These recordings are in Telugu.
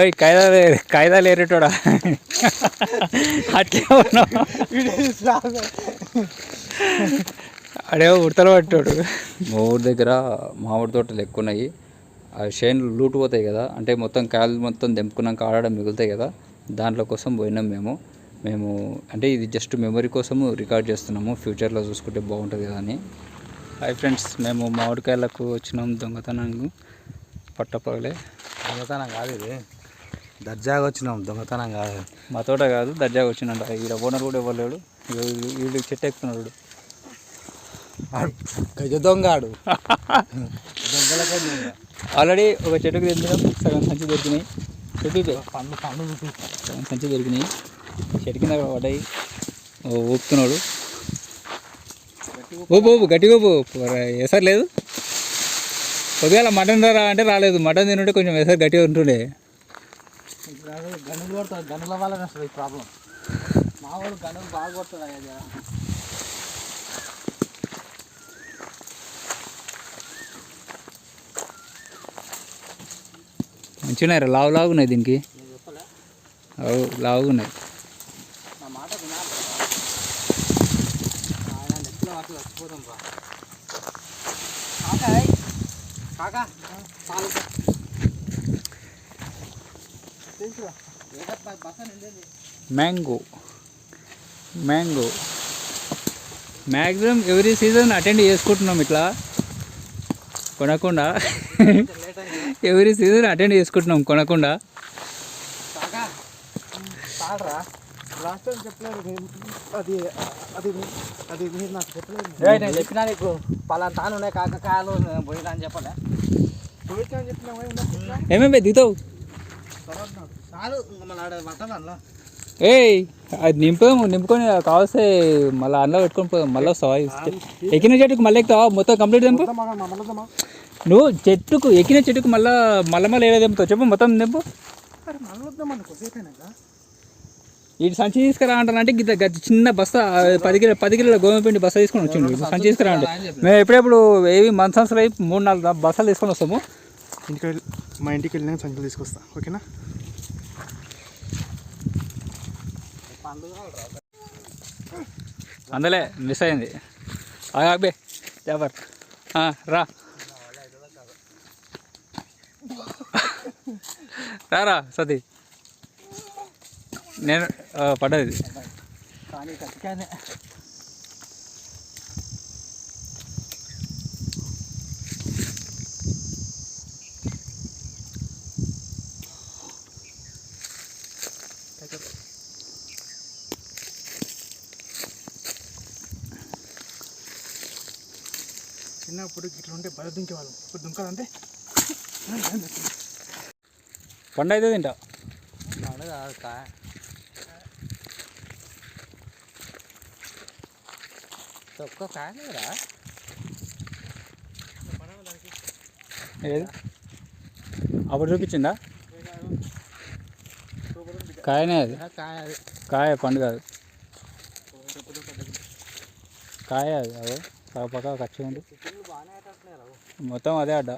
ఓయ్ కాయిదాలు కాయిదాలు ఏరేటోడా అట్లే ఉన్నావు. అడే ఉడతలు పట్టాడు మా ఊరి దగ్గర మామిడి తోటలు ఎక్కువ ఉన్నాయి ఆ షేన్లు లూటు పోతాయి కదా అంటే మొత్తం కాయలు మొత్తం దెంపుకున్నాక ఆడడం మిగులుతాయి కదా దాంట్లో కోసం పోయినాం మేము. మేము అంటే ఇది జస్ట్ మెమరీ కోసము రికార్డ్ చేస్తున్నాము. ఫ్యూచర్లో చూసుకుంటే బాగుంటుంది కదా అని. హాయ్ ఫ్రెండ్స్ మేము మామిడికాయలకు వచ్చినాం దొంగతనానికి. పట్టపగలే. దొంగతనం కాదు ఇది. దర్జాగా వచ్చినాం దొంగతనం కాదు. మా తోట కాదు దర్జాగా వచ్చిందంట. ఈడ ఓనర్ కూడా ఇవ్వలేడు వీడు- వీడు చెట్టు ఎక్కుతున్నాడు గజ దొంగాడు. ఆల్రెడీ ఒక చెట్టుకు తెంపినాం సగం సంచి దొరికినాయి. చెట్టు పండు పండు సగం సంచి దొరికినాయి. చెట్టు కింద పడ్డాయి. ఓ ఊపుతున్నాడు. ఊపు ఊపు గట్టిగా ఊపు. ఎసరు లేదు? పొద్దుగాల మటన్ రా అంటే రాలేదు. మటన్ తినుంటే కొంచెం ఎసరు గట్టిగా ఉంటుండే. గనులు కొడతాడు గనుల వల్లనే వస్తుంది ప్రాబ్లం మా వాడు గనులు బాగా కొడతాడు అయ్యా మంచిగా ఉన్నాయి. లావు లావు ఉన్నాయి దీనికి నేను చెప్పలే అవు లావుగా ఉన్నాయి చచ్చిపోతాం రా mango mango maximum every season attend చేసుకుంటున్నాం ఇట్లా. కొనకుండా. ఎవ్రీ సీజన్ అటెండ్ చేసుకుంటున్నాం కొనకుండా కాకా తాగరా లాస్ట్ టైం చెప్పలేదు. అది అది అది మీరు నాకు చెప్పలేదు. నేను చెప్పినా నీకు? పలానా తాను ఉన్నాయి కాకకాయలు పోయినా అని చెప్పలే. పోయినా అని చెప్పినా ఏమేమి దిగుతావు? చాలు మళ్ళీ ఆడ పట్టాలి అందులో. ఏయ్ అది నింపుదాము నింపుకొని కావస్తే మళ్ళీ అందులో పెట్టుకొని పోదాం మళ్ళీ వస్తావా? ఎక్కిన చెట్టుకు మళ్ళీ ఎక్కుతావా? మొత్తం కంప్లీట్ మళ్ళీ నువ్వు చెట్టుకు ఎక్కిన చెట్టుకు మళ్ళీ మళ్ళీ మళ్ళీ ఏదో తెంపుతావు చెప్పు మొత్తం అరే మళ్ళీ వద్దామని కొద్దిసేపైనాక ఈ సంచి తీసుకురా అంటానంటే గిద్ద గది చిన్న బస్తా పది కిలో పది కిలోల గోధుమ పిండి బస్తా తీసుకొని వచ్చిండు. ఇప్పుడు సంచి తీసుకురా అంటే మేము ఎప్పుడెప్పుడు ఏవి మంత్ సంవత్సరం అయి మూడు నాలుగు బస్తాలు తీసుకొని వస్తాము. ఇంటికి వెళ్ళి మా ఇంటికి వెళ్ళినాక సంఖ్యలు తీసుకొస్తా. ఓకేనా? అందులో మిస్ అయింది. జాబర్. ఆ, రా. రారా సతీ. నేను పడ్డది కానీ ఖచ్చితంగానే చిన్నప్పుడు ఇట్లా ఉంటే బల దుంకేవాళ్ళం. ఇప్పుడు దుంకాలంటే? పండు అయితే తింటా ఏది అప్పుడు చూపించిందా కాయనే అది కాయ కాయ పండు కాదు కాయ అది అదో పక్క ఖర్చు ఉంది మొత్తం అదే అడ్డ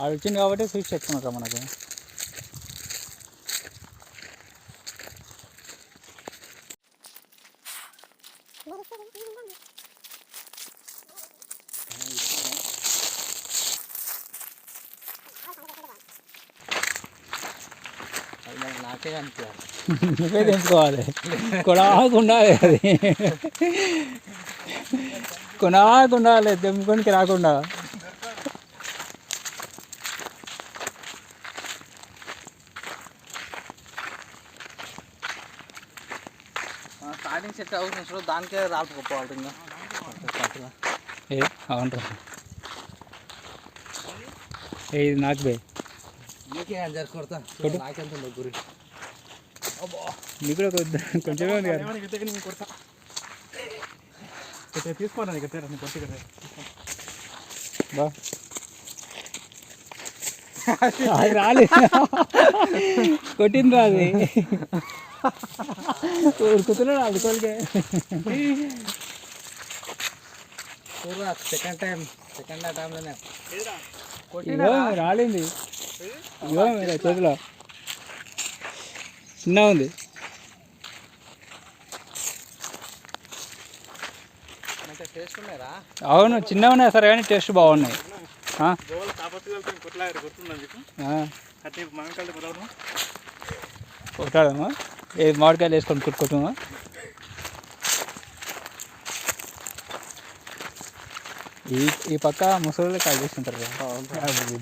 ఆడు వచ్చింది కాబట్టి స్విచ్ చెప్తున్నారు మనకు నాకే అనిపించాలి నువ్వే తెంచుకోవాలి కొనకుండా అది కొనకుండా తెంపుకోనికి రాకుండా అవుతుంది చూడు దానికే రాకపోవాలి ఇంకా. ఏ అవును ఏ ఇది నాకు బే. నీకే అంజారు కొడతా కొట్టు. నాకెంత గురి? నీకు కూడా కొంచెమే ఉంది కదా. కొడతా. తీసుకోరా నీకు తేరా? నీకు కొట్టి కదా బా. అది రాలేదు. కొట్టింది రాదు. ఉరుకుతున్నాడు అందుకోలికే చూడరా సెకండ్ టైం సెకండ్ టైంలోనే ఇగో రాలింది ఇగో మీరు చేతిలో చిన్న ఉంది అంటే టేస్ట్ ఉన్నారా అవును చిన్న ఉన్నాయి సరే కానీ టేస్ట్ బాగున్నాయి కొట్టాడమ్మా ఏ మామిడికాయలు వేసుకొని కుట్టుకుంటామా ఈ ఈ పక్క ముసలి కాల్ చేస్తుంటారు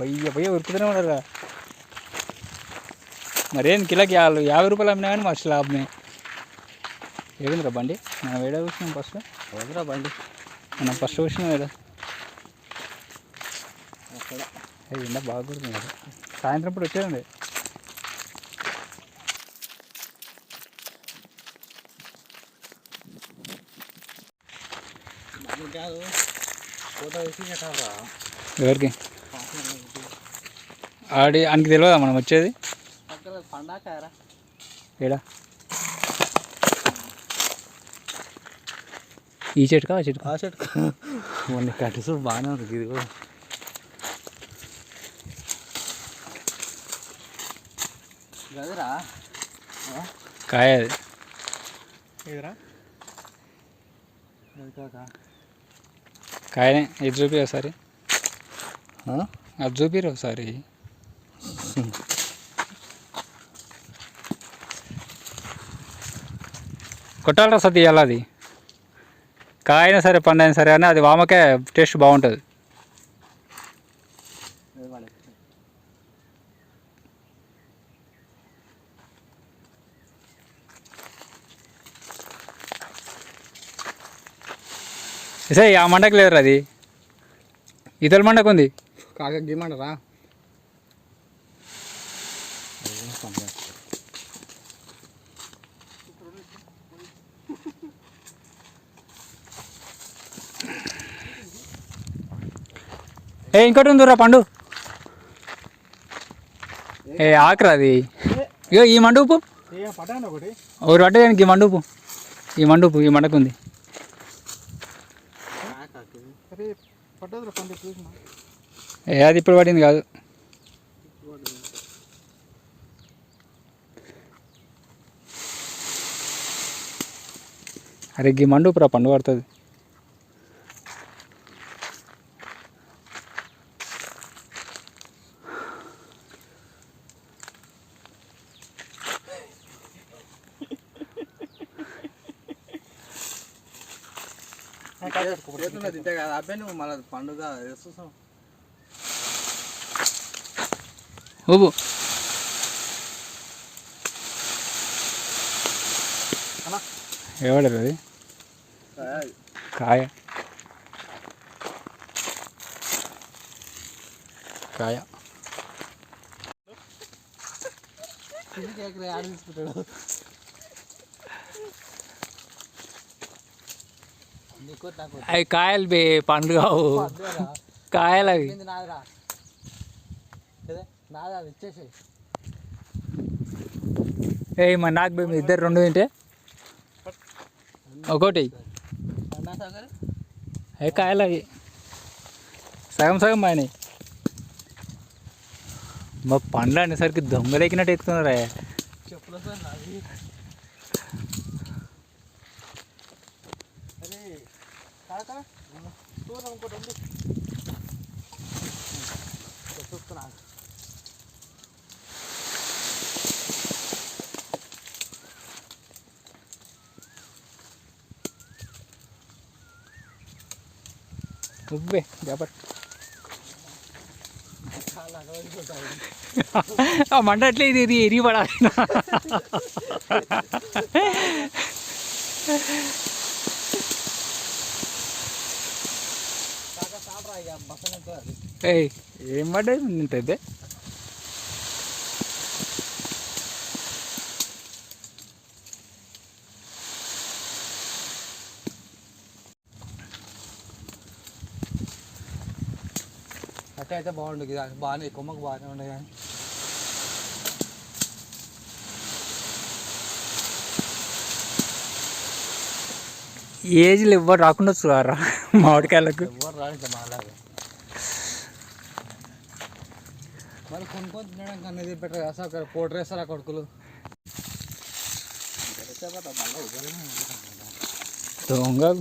బయ్య బయ్య ఉరుకుతూనే ఉన్నారు కదా. మరేం కిలోకి యాభై యాభై రూపాయలు అమ్మినా కానీ మస్తు లాభమే. ఏమిందిరా బండి? మనం వేడ కూర్చున్నాం ఫస్ట్? వదిరా బండి. మనం ఫస్ట్ కూర్చున్నాం వేడ అక్కడ. ఎండ బాగా కుడుతుంది సాయంత్రం పూట వచ్చేదండి బండి కాదు ఫోటో వేసి కట్టాలరా ఎవరికి? ఆడి ఆయనకి తెలియదా మనం వచ్చేది? ఏడా? ఈ చెట్టుకా ఆ చెట్టుకా? ఆ చెట్టు మొన్న కట్టిసు బాగానే ఉంది ఇది కూడా. గదిరా? కాయ అది కాక? కాయనే ఇది చూపి ఒకసారి. అది చూపిరు ఒకసారి. కొట్టాలరా సతీ ఇవాళ అది? కాయనా సరే పండు అయినా సరే కానీ అది వామకాయ టేస్ట్ బాగుంటుంది. సరే ఆ మండకు లేదురా అది. ఇతల మండకు ఉంది. కాక ఏ ఇంకోటి ఉందిరా పండు. ఏ ఆకురా అది. ఇగో ఈ మండుపు ఒకటి. ఒకటి ఈ మండుపు ఈ మండుపు ఈ మండకు ఉంది అరే పట్టదురా పండు చూసిన ఏ అది ఇప్పుడు పడింది కాదు. అరే గీ మండుపురా పండు పడుతుంది. చేతుల్లో తింటే కదా అబ్బాయి నువ్వు మళ్ళీ పండుగ చూసాం ఊబు ఎవడరు అది? కాయ. కాయ. తీసుకుంటాడు నీకు నాకు అవి కాయలు బే పండ్లు కావు. కాయలు అవి. ఏ మరి నాకు బే మీ ఇద్దరు రెండు తింటే? ఒకటి. అవి కాయలు అవి? సగం సగం బాయినాయి మా పండ్లు అనేసరికి దొంగలు ఎక్కినట్టు ఎక్కుతున్నారా చెప్పులు సార్ నాది అరే కాక చూడ ఇంకోటి ఉంది చూస్తున్నా ఉబ్బే జాపట్ చాలా అగవైపోతాయి ఆ మంట అట్లే ఇది ఇది ఎరిగి పడాలి కాక సాపరా ఇక బస్సు అది ఏయ్ ఏం పడ్డది ఉంటుంది అట్టే అయితే బాగుండు ఇది బాగానే కొమ్మకు బాగానే ఉండే కానీ. ఏజ్లు ఎవ్వరు రాకుండా చూడరా మామిడికాయలకు. करायचं मला मला कोणकोण जणांना बेटर असा कर पोर्ट्रेसला कडकलो. डोंगर